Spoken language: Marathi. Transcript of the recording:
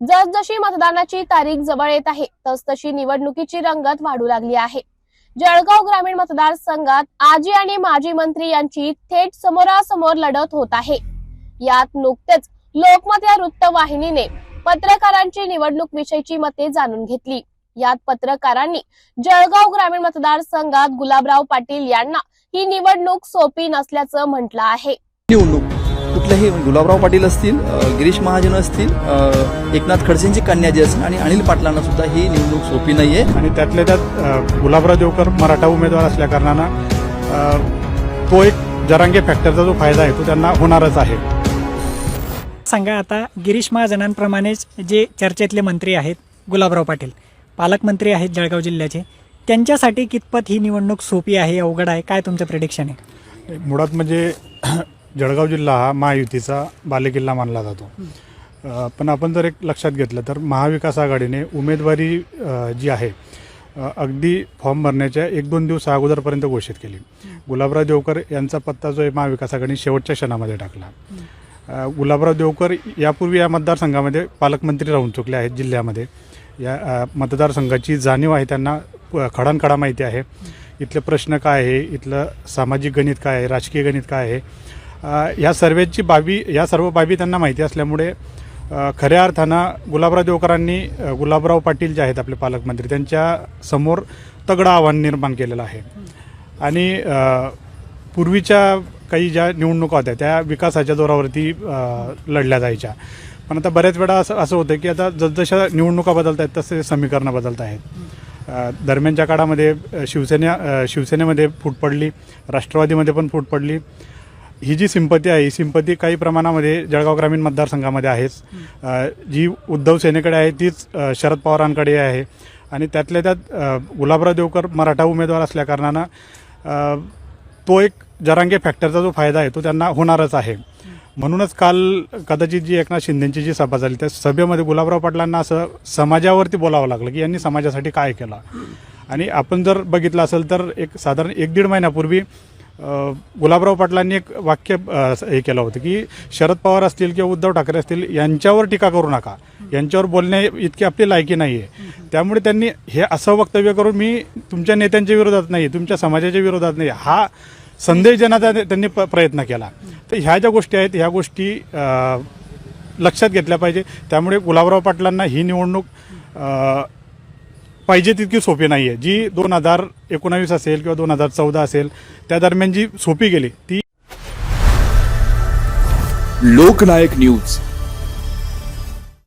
जसजशी मतदानाची तारीख जवळ येत आहे तसतशी निवडणुकीची रंगत वाढू लागली आहे. जळगाव ग्रामीण मतदारसंघात आजी आणि माजी मंत्री यांची थेट समोरासमोर लढत होत आहे. यात नुकतेच लोकमत या वृत्तवाहिनीने पत्रकारांची निवडणूक विषयीची मते जाणून घेतली. यात पत्रकारांनी जळगाव ग्रामीण मतदारसंघात गुलाबराव पाटील यांना ही निवडणूक सोपी नसल्याचं म्हटलं आहे. कुठल्याही गुलाबराव पाटील असतील गिरीश महाजन असतील एकनाथ खडसेंची कन्या जी असेल आणि अनिल पाटलांना सुद्धा ही निवडणूक सोपी नाहीये. आणि त्यातल्या त्यात गुलाबराव देवकर मराठा उमेदवार असल्या कारणानं तो एक जरांगे फॅक्टरचा जो फायदा आहे तो त्यांना होणारच आहे. सांगा आता गिरीश महाजनांप्रमाणेच जे चर्चेतले मंत्री आहेत गुलाबराव पाटील पालकमंत्री आहेत जळगाव जिल्ह्याचे त्यांच्यासाठी कितपत ही निवडणूक सोपी आहे अवघड आहे काय तुमचं प्रिडिक्शन आहे? मुळात म्हणजे जळगाव जिल्हा हा महायुतीचा बालेकिल्ला मानला जातो. पण आपण जर एक लक्षात घेतलं तर महाविकास आघाडीने उमेदवारी जी आहे अगदी फॉर्म भरण्याच्या एक दोन दिवस अगोदरपर्यंत घोषित केली. गुलाबराव देवकर यांचा पत्ता जो आहे महाविकास आघाडीने शेवटच्या क्षणामध्ये टाकला. गुलाबराव देवकर यापूर्वी या मतदारसंघामध्ये पालकमंत्री राहून चुकले आहेत जिल्ह्यामध्ये. या मतदारसंघाची जाणीव आहे त्यांना प- खडानखडा माहिती आहे. इथले प्रश्न काय आहे? इथलं सामाजिक गणित काय आहे? राजकीय गणित काय आहे? ह्या या सर्वेची बाबी या सर्व बाबी त्यांना माहिती असल्यामुळे खऱ्या अर्थानं गुलाबराव देवकरांनी गुलाबराव पाटील जे आहेत आपले पालकमंत्री त्यांच्यासमोर तगडं आव्हान निर्माण केलेलं आहे. आणि पूर्वीच्या काही ज्या निवडणुका होत्या त्या विकासाच्या जोरावरती लढल्या जायच्या. पण आता बऱ्याच वेळा असं असं होतं की आता जसजशा निवडणुका बदलत आहेत तसे समीकरणं बदलत आहेत. दरम्यानच्या काळामध्ये अ, शिवसेना शिवसेनेमध्ये फूट पडली राष्ट्रवादीमध्ये पण फूट पडली. ही जी सिंपती आहे ही सिंपती काही प्रमाणामध्ये जळगाव ग्रामीण मतदारसंघामध्ये आहेच जी उद्धव सेनेकडे आहे तीच शरद पवारांकडे आहे. आणि त्यातल्या त्यात गुलाबराव देवकर मराठा उमेदवार असल्याकारणानं तो एक जरांगे फॅक्टरचा जो फायदा आहे तो त्यांना होणारच आहे. म्हणूनच काल कदाचित जी एकनाथ शिंदेची जी सभा झाली त्या सभेमध्ये गुलाबराव पाटलांना असं समाजावरती बोलावं लागलं की यांनी समाजासाठी काय केलं. आणि आपण जर बघितलं असेल तर एक साधारण एक दीड महिन्यापूर्वी गुलाबराव पाटलांनी एक वाक्य हे केलं होतं की शरद पवार असतील किंवा उद्धव ठाकरे असतील यांच्यावर टीका करू नका. यांच्यावर बोलणे इतकी आपली लायकी नाही आहे त्यामुळे त्यांनी हे असं वक्तव्य करून मी तुमच्या नेत्यांच्या विरोधात नाही तुमच्या समाजाच्या विरोधात नाही हा संदेश देण्याचा त्यांनी प- प्रयत्न केला. तर ह्या ज्या गोष्टी आहेत ह्या गोष्टी लक्षात घेतल्या पाहिजे. त्यामुळे गुलाबराव पाटलांना ही निवडणूक पाहिजे तितकी सोपी नाही आहे जी दोन हजार एकोणावीस असेल किंवा दोन हजार चौदा असेल त्या दरम्यान जी सोपी गेली ती लोकनायक न्यूज.